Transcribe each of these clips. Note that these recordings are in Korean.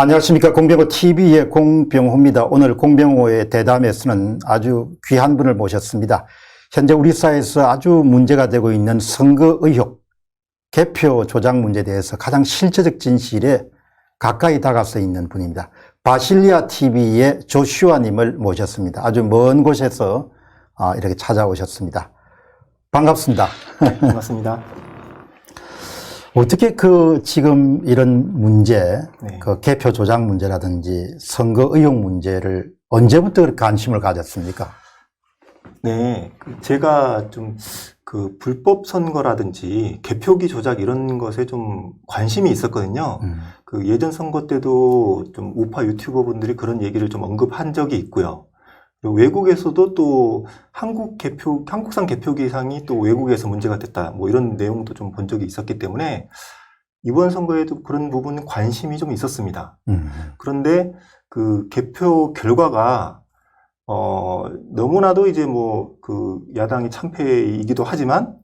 안녕하십니까. 공병호 TV의 공병호입니다. 오늘 공병호의 대담에서는 아주 귀한 분을 모셨습니다. 현재 우리 사회에서 아주 문제가 되고 있는 선거 의혹, 개표 조작 문제에 대해서 가장 실제적 진실에 가까이 다가서 있는 분입니다. 바실리아 TV의 조슈아님을 모셨습니다. 아주 먼 곳에서 아, 이렇게 찾아오셨습니다. 반갑습니다. 반갑습니다. 어떻게 그 지금 이런 문제, 네. 그 개표 조작 문제라든지 선거 의혹 문제를 언제부터 그렇게 관심을 가졌습니까? 네, 그 제가 좀 그 불법 선거라든지 개표기 조작 이런 것에 좀 관심이 있었거든요. 음. 그 예전 선거 때도 좀 우파 유튜버 분들이 그런 얘기를 좀 언급한 적이 있고요. 외국에서도 또 한국 개표, 한국산 개표기상이 또 외국에서 문제가 됐다. 뭐 이런 내용도 좀 본 적이 있었기 때문에 이번 선거에도 그런 부분 관심이 좀 있었습니다. 음. 그런데 그 개표 결과가 어 너무나도 이제 뭐 그 야당이 참패이기도 하지만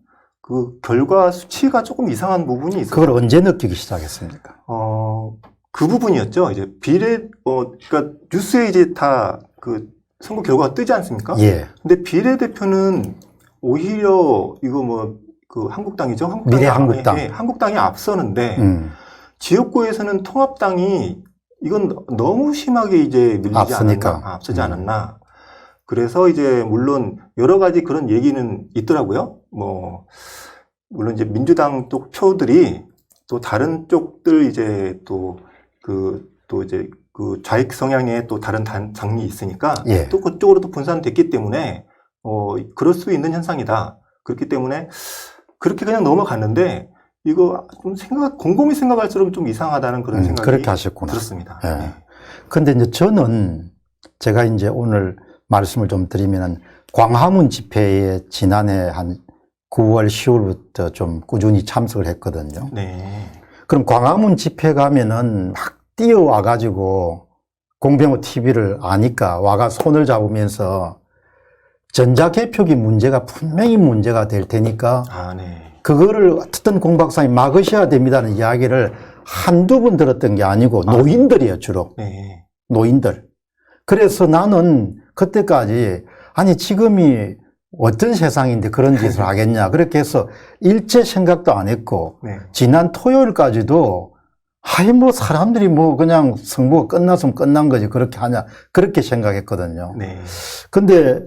그 결과 수치가 조금 이상한 부분이 있어요. 그걸 언제 느끼기 시작했습니까? 어 그 부분이었죠. 이제 비례 어 그러니까 뉴스에 이제 다 그 선거 결과가 뜨지 않습니까? 예. 근데 비례대표는 오히려 이거 뭐 그 한국당이죠. 한국당이 미래 한국당. 예, 예, 한국당이 앞서는데 음. 지역구에서는 통합당이 이건 너무 심하게 이제 밀리지 앞서니까. 않았나, 아, 앞서지 음. 않았나. 그래서 이제 물론 여러 가지 그런 얘기는 있더라고요. 뭐 물론 이제 민주당 쪽 표들이 또 다른 쪽들 이제 또 그또 이제 그 좌익 성향의 또 다른 단, 당이 있으니까 예. 또 그쪽으로 또 분산됐기 때문에 어 그럴 수 있는 현상이다. 그렇기 때문에 그렇게 그냥 넘어갔는데 이거 좀 생각 곰곰이 생각할수록 좀 이상하다는 그런 음, 생각이 그렇게 하셨구나. 들었습니다. 예. 네. 근데 이제 저는 제가 이제 오늘 말씀을 좀 드리면은 광화문 집회에 지난해 한 9월, 10월부터 좀 꾸준히 참석을 했거든요. 네. 그럼 광화문 집회 가면은 막 뛰어와 가지고 공병호 TV를 아니까 와가 손을 잡으면서 전자개표기 문제가 분명히 문제가 될 테니까 아, 네. 그거를 어떻든 공 박사님 막으셔야 됩니다는 이야기를 한두 번 들었던 게 아니고 아. 노인들이에요, 주로. 네. 노인들. 그래서 나는 그때까지 아니 지금이 어떤 세상인데 그런 짓을 하겠냐. 그렇게 해서 일체 생각도 안 했고 네. 지난 토요일까지도 아이 뭐 사람들이 뭐 그냥 선거가 끝났으면 끝난 거지 그렇게 하냐 그렇게 생각했거든요. 네. 근데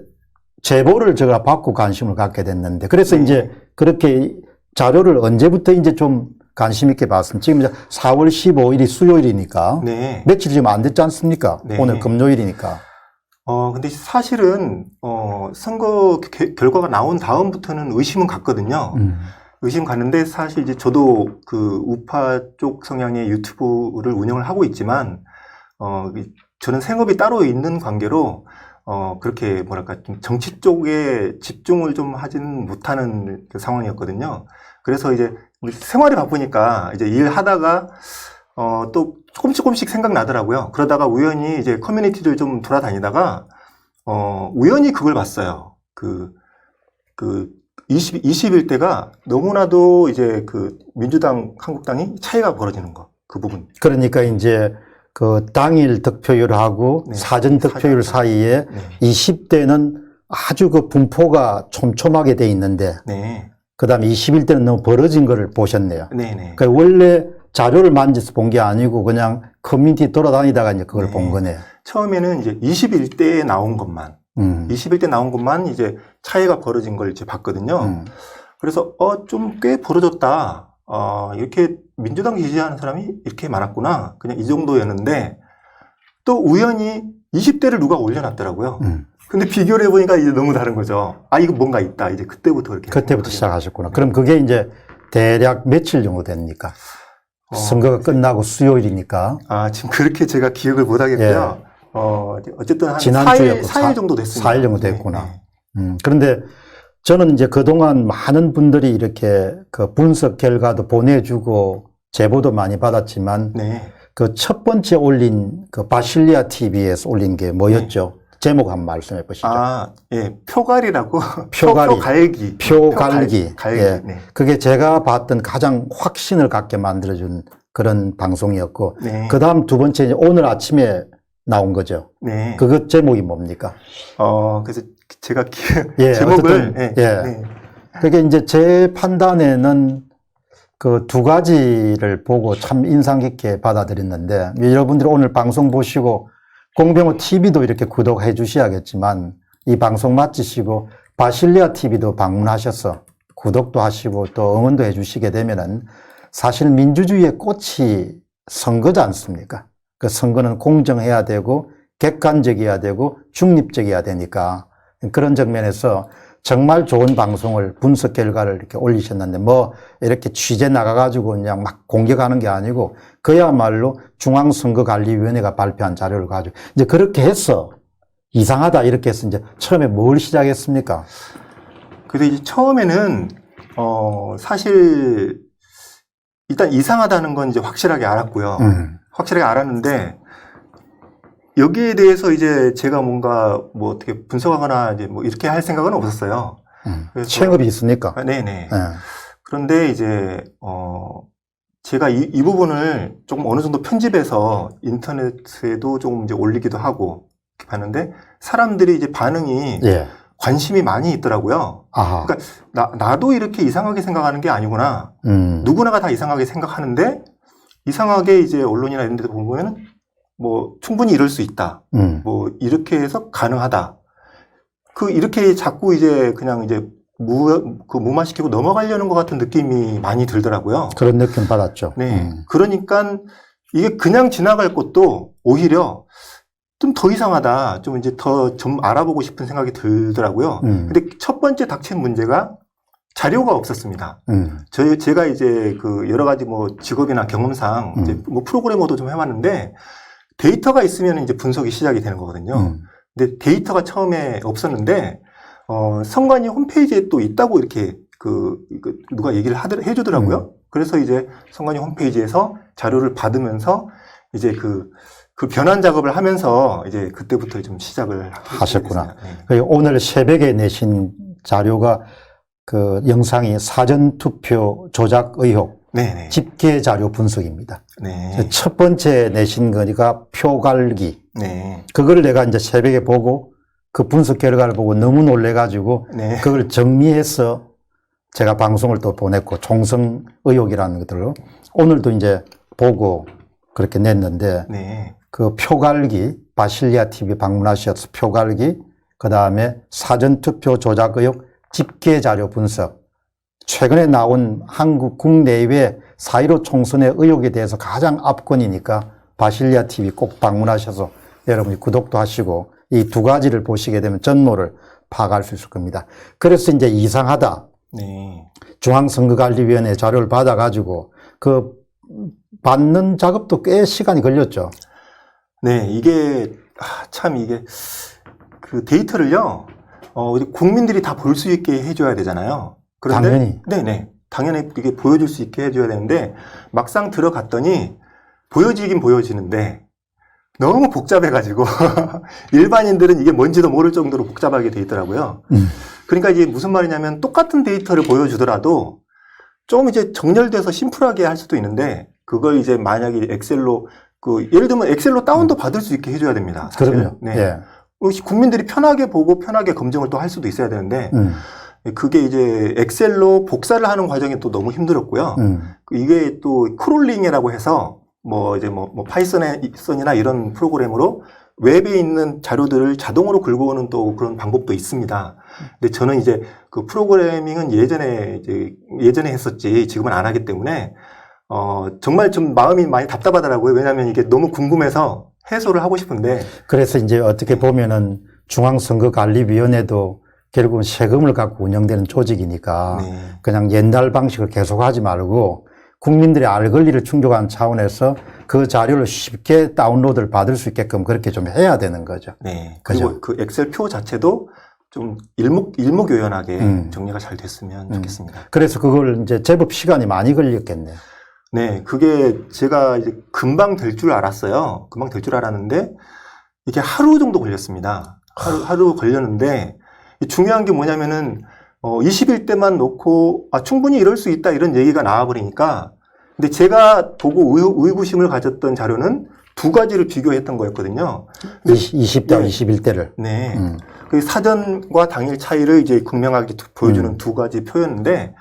제보를 제가 받고 관심을 갖게 됐는데 그래서 네. 이제 그렇게 자료를 언제부터 이제 좀 관심 있게 봤습니다. 지금 이제 4월 15일이 수요일이니까 네. 며칠 좀안 됐지 않습니까? 네. 오늘 금요일이니까. 어, 근데 사실은, 어, 선거 개- 결과가 나온 다음부터는 의심은 갔거든요. 음. 의심 갔는데 사실 이제 저도 그 우파 쪽 성향의 유튜브를 운영을 하고 있지만, 어, 이- 저는 생업이 따로 있는 관계로, 어, 그렇게 뭐랄까, 좀 정치 쪽에 집중을 좀 하지는 못하는 그 상황이었거든요. 그래서 이제 생활이 바쁘니까 이제 일하다가, 어, 또 조금씩 조금씩 생각나더라고요. 그러다가 우연히 이제 커뮤니티를 좀 돌아다니다가, 어, 우연히 그걸 봤어요. 그, 그, 20, 21대가 너무나도 이제 그 민주당, 한국당이 차이가 벌어지는 거. 그 부분. 그러니까 이제 그 당일 득표율하고 네. 사전 득표율 사전. 사이에 네. 20대는 아주 그 분포가 촘촘하게 돼 있는데 네. 그 다음에 21대는 너무 벌어진 거를 보셨네요. 네네. 그러니까 원래 자료를 만져서 본 게 아니고 그냥 커뮤니티 돌아다니다가 이제 그걸 네. 본 거네요. 처음에는 이제 21대에 나온 것만, 음. 21대 나온 것만 이제 차이가 벌어진 걸 이제 봤거든요. 음. 그래서, 어, 좀 꽤 벌어졌다. 어, 이렇게 민주당 지지하는 사람이 이렇게 많았구나. 그냥 이 정도였는데, 또 우연히 20대를 누가 올려놨더라고요. 음. 근데 비교를 해보니까 이제 너무 다른 거죠. 아, 이거 뭔가 있다. 이제 그때부터 그렇게. 그때부터 생각하게 시작하셨구나. 그럼 그게 이제 대략 며칠 정도 됩니까? 어, 선거가 끝나고 수요일이니까. 아, 지금 그렇게 제가 기억을 못 하겠고요. 어, 어쨌든 한 예. 지난주였고 4일, 사- 4일 정도 됐습니다. 4일 정도 됐구나. 네, 음, 그런데 저는 이제 그동안 많은 분들이 이렇게 그 분석 결과도 보내주고 제보도 많이 받았지만 네. 그첫 번째 올린 그 바실리아 TV에서 올린 게 뭐였죠? 제목 한번 말씀해 보시죠. 아, 예, 표갈이라고. 표갈이. 표, 갈기. 표갈기. 갈기. 예. 네. 그게 제가 봤던 가장 확신을 갖게 만들어준 그런 방송이었고 네. 그 다음 두 번째 오늘 아침에 나온 거죠. 네. 그것 제목이 뭡니까? 어, 그래서 제가 기- 예, 제목을 어쨌든, 네, 예. 네. 그게 이제 제 판단에는 그 두 가지를 보고 참 인상 깊게 받아들였는데 여러분들이 오늘 방송 보시고 공병호 TV도 이렇게 구독해 주셔야겠지만 이 방송 마치시고 바실리아 TV도 방문하셔서 구독도 하시고 또 응원도 해 주시게 되면은 사실 민주주의의 꽃이 선거지 않습니까? 그 선거는 공정해야 되고 객관적이어야 되고 중립적이어야 되니까 그런 측면에서 정말 좋은 방송을 분석 결과를 이렇게 올리셨는데 뭐 이렇게 취재 나가가지고 그냥 막 공격하는 게 아니고 그야말로 중앙선거관리위원회가 발표한 자료를 가지고 이제 그렇게 해서 이상하다 이렇게 해서 이제 처음에 뭘 시작했습니까? 그래서 이제 처음에는 어, 사실 일단 이상하다는 건 이제 확실하게 알았고요. 음, 확실하게 알았는데 여기에 대해서 이제 제가 뭔가 뭐 어떻게 분석하거나 이제 뭐 이렇게 할 생각은 없었어요. 음. 체업이 있으니까. 아, 네네. 예. 그런데 이제 어 제가 이, 이 부분을 조금 어느 정도 편집해서 인터넷에도 조금 이제 올리기도 하고 이렇게 봤는데 사람들이 이제 반응이 예. 관심이 많이 있더라고요. 아하. 그러니까 나, 나도 이렇게 이상하게 생각하는 게 아니구나. 음. 누구나가 다 이상하게 생각하는데 이상하게 이제 언론이나 이런 데도 보면 뭐 충분히 이럴 수 있다. 음. 뭐 이렇게 해서 가능하다. 그 이렇게 자꾸 이제 그냥 이제 무, 그 무마시키고 넘어가려는 것 같은 느낌이 많이 들더라고요. 그런 느낌 받았죠. 네. 음. 그러니까 이게 그냥 지나갈 것도 오히려 좀 더 이상하다. 좀 이제 더 좀 알아보고 싶은 생각이 들더라고요. 음. 근데 첫 번째 닥친 문제가 자료가 없었습니다. 음. 저희 제가 이제 그 여러 가지 뭐 직업이나 경험상 음. 이제 뭐 프로그래머도 좀 해봤는데 데이터가 있으면 이제 분석이 시작이 되는 거거든요. 음. 근데 데이터가 처음에 없었는데 어, 선관위 홈페이지에 또 있다고 이렇게 그, 그 누가 얘기를 하더, 해주더라고요. 음. 그래서 이제 선관위 홈페이지에서 자료를 받으면서 이제 그, 그 변환 작업을 하면서 이제 그때부터 좀 시작을 하셨구나. 네. 그 오늘 새벽에 내신 자료가 그 영상이 사전 투표 조작 의혹 네네. 집계 자료 분석입니다. 네. 첫 번째 내신 거니까 표갈기. 네. 그걸 내가 이제 새벽에 보고 그 분석 결과를 보고 너무 놀래가지고 네. 그걸 정리해서 제가 방송을 또 보냈고 총성 의혹이라는 것들로 오늘도 이제 보고 그렇게 냈는데 네. 그 표갈기 바실리아 TV 방문하셔서 표갈기 그 다음에 사전 투표 조작 의혹 집계 자료 분석 최근에 나온 한국 국내외 4.15 총선의 의혹에 대해서 가장 압권이니까 바실리아 TV 꼭 방문하셔서 여러분이 구독도 하시고 이 두 가지를 보시게 되면 전모를 파악할 수 있을 겁니다. 그래서 이제 이상하다. 네. 중앙선거관리위원회 자료를 받아가지고 그 받는 작업도 꽤 시간이 걸렸죠. 네, 이게 아, 참 이게 그 데이터를요, 어, 국민들이 다 볼 수 있게 해줘야 되잖아요. 그런데 당연히. 네, 네, 당연히 이게 보여줄 수 있게 해줘야 되는데 막상 들어갔더니 보여지긴 보여지는데 너무 복잡해가지고 일반인들은 이게 뭔지도 모를 정도로 복잡하게 돼 있더라고요. 음. 그러니까 이게 무슨 말이냐면 똑같은 데이터를 보여주더라도 좀 이제 정렬돼서 심플하게 할 수도 있는데 그걸 이제 만약에 엑셀로 그 예를 들면 엑셀로 다운도 받을 수 있게 해줘야 됩니다. 사실은. 그럼요. 네. 예. 국민들이 편하게 보고 편하게 검증을 또 할 수도 있어야 되는데 음, 그게 이제 엑셀로 복사를 하는 과정이 또 너무 힘들었고요. 음, 그 이게 또 크롤링이라고 해서 뭐 이제 뭐, 뭐 파이썬이나 이런 프로그램으로 웹에 있는 자료들을 자동으로 긁어오는 또 그런 방법도 있습니다. 근데 저는 이제 그 프로그래밍은 예전에 이제 예전에 했었지 지금은 안 하기 때문에 어 정말 좀 마음이 많이 답답하더라고요. 왜냐하면 이게 너무 궁금해서 해소를 하고 싶은데 그래서 이제 어떻게 보면은 중앙선거관리위원회도 결국은 세금을 갖고 운영되는 조직이니까 네. 그냥 옛날 방식을 계속하지 말고 국민들의 알 권리를 충족하는 차원에서 그 자료를 쉽게 다운로드를 받을 수 있게끔 그렇게 좀 해야 되는 거죠. 네. 그죠. 그리고 그 엑셀 표 자체도 좀 일목 일목요연하게 음. 정리가 잘 됐으면 음. 좋겠습니다. 그래서 그걸 이제 제법 시간이 많이 걸렸겠네요. 네, 그게 제가 이제 금방 될 줄 알았어요. 금방 될 줄 알았는데 이게 하루 정도 걸렸습니다. 하루, 하루 걸렸는데 이 중요한 게 뭐냐면은 어 20일 때만 놓고 아 충분히 이럴 수 있다 이런 얘기가 나와 버리니까 근데 제가 보고 의, 의구심을 가졌던 자료는 두 가지를 비교했던 거였거든요. 20, 대 네. 21대를. 네. 음. 그 사전과 당일 차이를 이제 극명하게 두- 보여주는 음. 두 가지 표였는데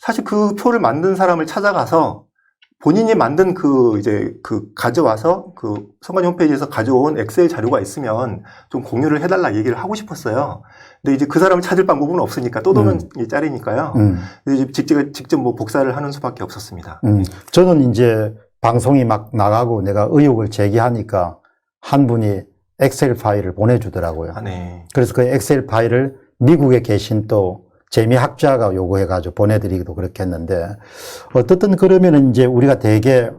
사실 그 표를 만든 사람을 찾아가서 본인이 만든 그 이제 그 가져와서 그 선관위 홈페이지에서 가져온 엑셀 자료가 있으면 좀 공유를 해달라 얘기를 하고 싶었어요. 근데 이제 그 사람을 찾을 방법은 없으니까 또 도는 이 짤이니까요. 음. 직접, 직접 뭐 복사를 하는 수밖에 없었습니다. 음. 저는 이제 방송이 막 나가고 내가 의혹을 제기하니까 한 분이 엑셀 파일을 보내주더라고요. 아, 네. 그래서 그 엑셀 파일을 미국에 계신 또 재미학자가 요구해가지고 보내드리기도 그렇게 했는데, 어떻든 그러면은 이제 우리가 대개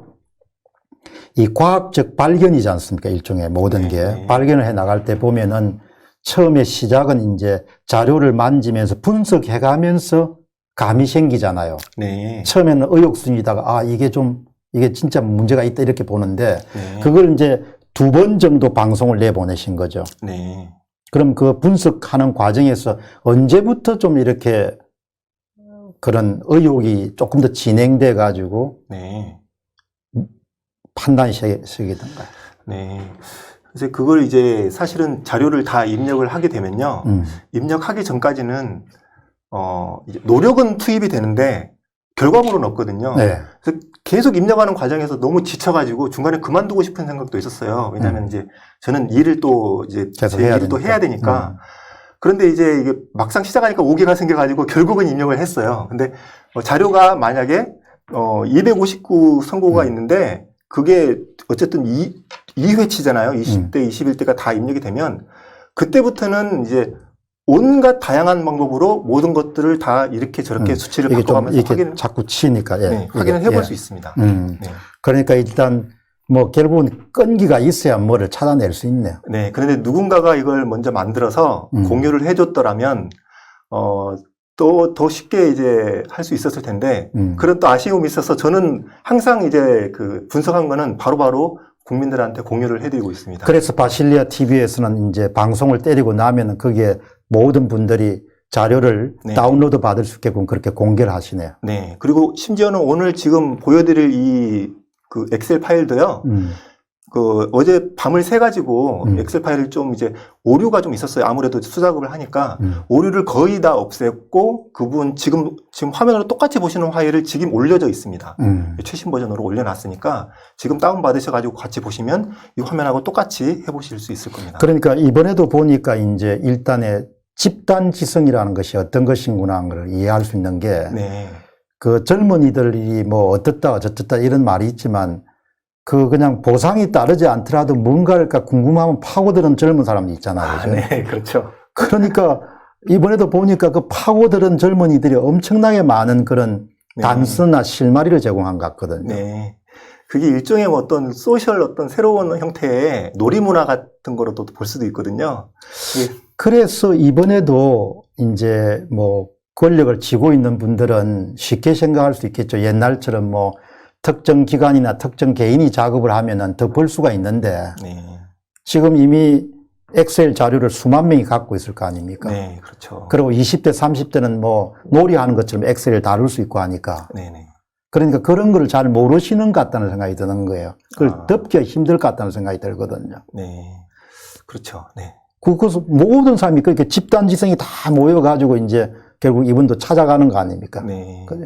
이 과학적 발견이지 않습니까? 일종의 모든 네, 게. 네. 발견을 해 나갈 때 보면은 처음에 시작은 이제 자료를 만지면서 분석해 가면서 감이 생기잖아요. 네. 처음에는 의혹순이다가 아, 이게 좀, 이게 진짜 문제가 있다 이렇게 보는데, 네. 그걸 이제 두 번 정도 방송을 내보내신 거죠. 네. 그럼 그 분석하는 과정에서 언제부터 좀 이렇게 그런 의혹이 조금 더 진행돼 가지고 네. 판단이 시- 시기던가요? 네. 그래서 그걸 이제 사실은 자료를 다 입력을 하게 되면요. 음, 입력하기 전까지는 어 노력은 투입이 되는데 결과물은 없거든요. 네. 그래서 계속 입력하는 과정에서 너무 지쳐가지고 중간에 그만두고 싶은 생각도 있었어요. 왜냐하면 음. 이제 저는 일을 또 이제 제 일을 또 되니까. 해야 되니까 음. 그런데 이제 이게 막상 시작하니까 오기가 생겨가지고 결국은 입력을 했어요. 근데 어, 자료가 만약에 어, 259 선고가 음. 있는데 그게 어쨌든 2, 2회치잖아요. 음. 20대, 21대가 다 입력이 되면 그때부터는 이제 온갖 다양한 방법으로 모든 것들을 다 이렇게 저렇게 음. 수치를 바꿔가면서 이렇게 확인, 자꾸 치니까 예. 네, 확인을 해볼 예. 수 있습니다. 음. 네. 그러니까 일단 뭐 결국은 끈기가 있어야 뭐를 찾아낼 수 있네요. 네, 그런데 누군가가 이걸 먼저 만들어서 음. 공유를 해줬더라면, 어, 또 더 쉽게 이제 할 수 있었을 텐데, 음. 그런 또 아쉬움이 있어서 저는 항상 이제 그 분석한 거는 바로바로 국민들한테 공유를 해드리고 있습니다. 그래서 바실리아 TV에서는 이제 방송을 때리고 나면은 거기에 모든 분들이 자료를 네. 다운로드 받을 수 있게끔 그렇게 공개를 하시네요. 네, 그리고 심지어는 오늘 지금 보여드릴 이 그 엑셀 파일도요, 음. 그 어제 밤을 새 가지고 음. 엑셀 파일을 좀 이제 오류가 좀 있었어요. 아무래도 수작업을 하니까. 음. 오류를 거의 다 없앴고 그분 지금 지금 화면으로 똑같이 보시는 파일을 지금 올려져 있습니다. 음. 최신 버전으로 올려놨으니까 지금 다운 받으셔 가지고 같이 보시면 이 화면하고 똑같이 해보실 수 있을 겁니다. 그러니까 이번에도 보니까 이제 일단의 집단 지성이라는 것이 어떤 것인구나 하는 걸 이해할 수 있는 게그 네, 젊은이들이 뭐 어떻다 어쩌다 이런 말이 있지만 그 그냥 보상이 따르지 않더라도 뭔가를 궁금하면 파고드는 젊은 사람이 있잖아요. 아? 네, 그렇죠. 그러니까 이번에도 보니까 그 파고드는 젊은이들이 엄청나게 많은 그런 네. 단서나 실마리를 제공한 것 같거든요. 네. 그게 일종의 뭐 어떤 소셜 어떤 새로운 형태의 놀이문화 같은 거로도 볼 수도 있거든요. 이게 그래서 이번에도 이제 뭐 권력을 쥐고 있는 분들은 쉽게 생각할 수 있겠죠. 옛날처럼 뭐 특정 기관이나 특정 개인이 작업을 하면은 더 벌 수가 있는데 네, 지금 이미 엑셀 자료를 수만 명이 갖고 있을 거 아닙니까? 네, 그렇죠. 그리고 20대, 30대는 뭐 놀이하는 것처럼 엑셀을 다룰 수 있고 하니까 네, 네. 그러니까 그런 걸잘 모르시는 것 같다는 생각이 드는 거예요. 그걸 아. 덮기가 힘들 것 같다는 생각이 들거든요. 네, 그렇죠. 네, 그것은 모든 사람이 그렇게 집단지성이 다 모여가지고 이제 결국 이분도 찾아가는 거 아닙니까? 네. 그죠?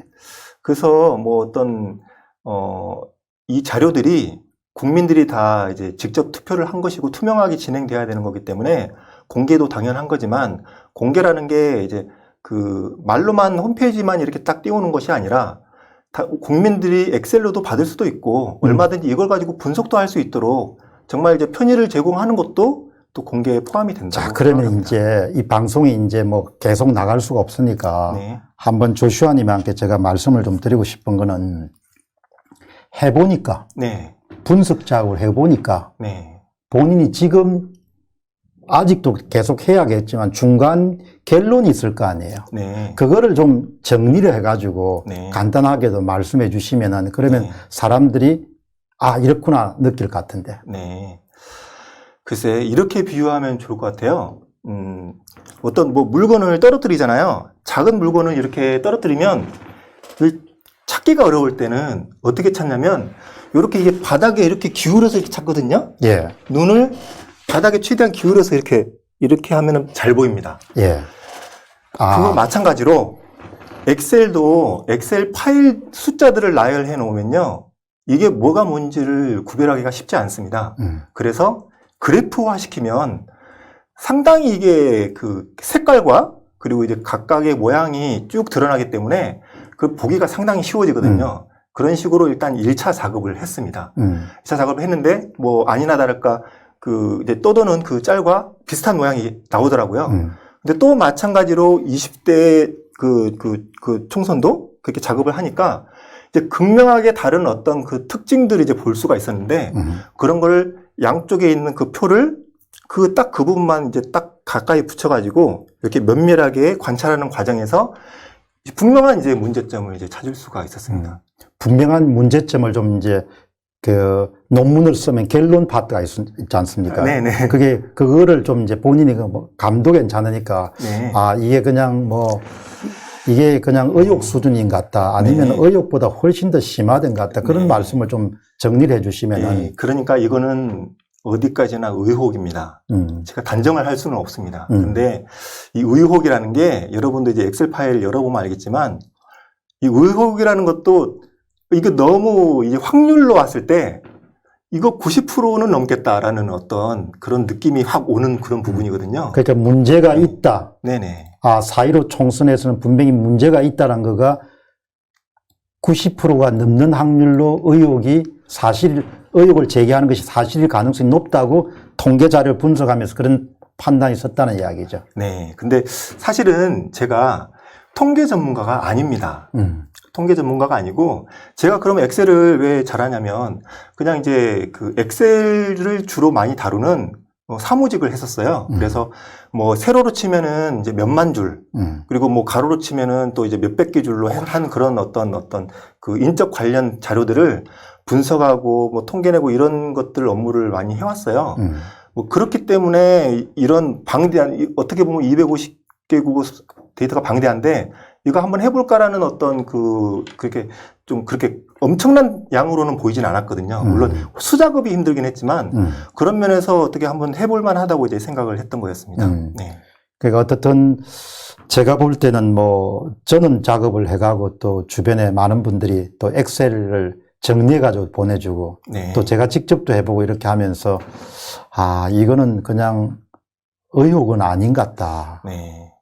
그래서 뭐 어떤 어, 이 자료들이 국민들이 다 이제 직접 투표를 한 것이고 투명하게 진행돼야 되는 거기 때문에 공개도 당연한 거지만 공개라는 게 이제 그 말로만 홈페이지만 이렇게 딱 띄우는 것이 아니라 다 국민들이 엑셀로도 받을 수도 있고 음. 얼마든지 이걸 가지고 분석도 할 수 있도록 정말 이제 편의를 제공하는 것도 또 공개에 포함이 된다고 자, 그러면 생각합니다. 이제 이 방송이 이제 뭐 계속 나갈 수가 없으니까 네, 한번 조슈아님한테 제가 말씀을 좀 드리고 싶은 거는 해보니까 네, 분석 작업을 해보니까 네, 본인이 지금 아직도 계속 해야겠지만 중간 결론이 있을 거 아니에요. 네, 그거를 좀 정리를 해가지고 네. 간단하게도 말씀해 주시면은 그러면 네. 사람들이 아 이렇구나 느낄 것 같은데. 네. 글쎄, 이렇게 비유하면 좋을 것 같아요. 음, 어떤 뭐 물건을 떨어뜨리잖아요. 작은 물건을 이렇게 떨어뜨리면 그 찾기가 어려울 때는 어떻게 찾냐면 이렇게 이게 바닥에 이렇게 기울여서 이렇게 찾거든요. 예, 눈을 바닥에 최대한 기울여서 이렇게 이렇게 하면은 잘 보입니다. 예. 그거 아, 마찬가지로 엑셀도 엑셀 파일 숫자들을 나열해 놓으면요. 이게 뭐가 뭔지를 구별하기가 쉽지 않습니다. 음, 그래서 그래프화 시키면 상당히 이게 그 색깔과 그리고 이제 각각의 모양이 쭉 드러나기 때문에 그 보기가 상당히 쉬워지거든요. 그런 식으로 일단 1차 작업을 했습니다. 음, 2차 작업을 했는데 뭐 아니나 다를까 그 이제 떠도는 그 짤과 비슷한 모양이 나오더라고요. 음, 근데 또 마찬가지로 20대 그, 그, 그 총선도 그렇게 작업을 하니까 이제 극명하게 다른 어떤 그 특징들을 이제 볼 수가 있었는데 음, 그런 걸 양쪽에 있는 그 표를 그 딱그 부분만 이제 딱 가까이 붙여가지고 이렇게 면밀하게 관찰하는 과정에서 분명한 이제 문제점을 이제 찾을 수가 있었습니다. 분명한 문제점을 좀 이제 그 논문을 쓰면 결론 파트가 있, 있지 않습니까? 네네. 그게 그거를 좀 이제 본인이 그뭐 감도 괜찮으니까 네. 아 이게 그냥 뭐 이게 그냥 의혹 수준인 것 같다 아니면 네. 의혹보다 훨씬 더 심화된 것 같다 그런 네. 말씀을 좀 정리를 해주시면은 예, 그러니까 이거는 어디까지나 의혹입니다. 음, 제가 단정을 할 수는 없습니다. 음. 근데 이 의혹이라는 게 여러분도 이제 엑셀 파일 열어보면 알겠지만 이 의혹이라는 것도 이게 너무 이제 확률로 왔을 때 이거 90%는 넘겠다라는 어떤 그런 느낌이 확 오는 그런 부분이거든요. 그러니까 문제가 있다. 네네. 아, 4.15 총선에서는 분명히 문제가 있다는 거가 90%가 넘는 확률로 의혹이 사실, 의혹을 제기하는 것이 사실일 가능성이 높다고 통계 자료를 분석하면서 그런 판단이 섰다는 이야기죠. 네. 근데 사실은 제가 통계 전문가가 아닙니다. 음, 통계 전문가가 아니고 제가 그럼 엑셀을 왜 잘하냐면 그냥 이제 그 엑셀을 주로 많이 다루는 어, 사무직을 했었어요. 음. 그래서 뭐 세로로 치면은 이제 몇만 줄 음, 그리고 뭐 가로로 치면은 또 이제 몇백 개 줄로 한- 한 그런 어떤 어떤 그 인적 관련 자료들을 분석하고 뭐 통계내고 이런 것들 업무를 많이 해왔어요. 음, 뭐 그렇기 때문에 이- 이런 방대한 이- 어떻게 보면 250개국 데이터가 방대한데 이거 한번 해볼까라는 어떤 그 그렇게 좀 그렇게 엄청난 양으로는 보이진 않았거든요. 물론 음. 수작업이 힘들긴 했지만 음. 그런 면에서 어떻게 한번 해볼만 하다고 이제 생각을 했던 거였습니다. 음. 네. 그러니까 어떻든 제가 볼 때는 뭐 저는 작업을 해가고 또 주변에 많은 분들이 또 엑셀을 정리해가지고 보내주고 네. 또 제가 직접도 해보고 이렇게 하면서 아 이거는 그냥 의혹은 아닌 것 같다. 네.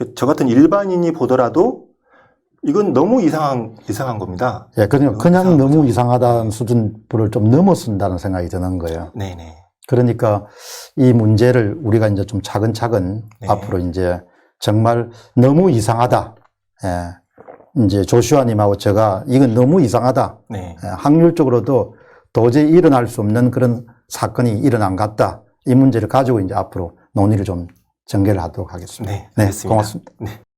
그저 같은 일반인이 보더라도 이건 너무 이상한 이상한 겁니다. 예, 그냥 너무 그냥 이상한 너무 거죠. 이상하다는 수준을 좀 넘어선다는 생각이 드는 거예요. 네 네. 그러니까 이 문제를 우리가 이제 좀 차근차근 네. 앞으로 이제 정말 너무 이상하다. 예. 이제 조슈아님하고 제가 이건 너무 이상하다. 네. 예, 확률적으로도 도저히 일어날 수 없는 그런 사건이 일어난 것 같다. 이 문제를 가지고 이제 앞으로 논의를 좀 전개를 하도록 하겠습니다. 네. 네, 알겠습니다. 고맙습니다. 네.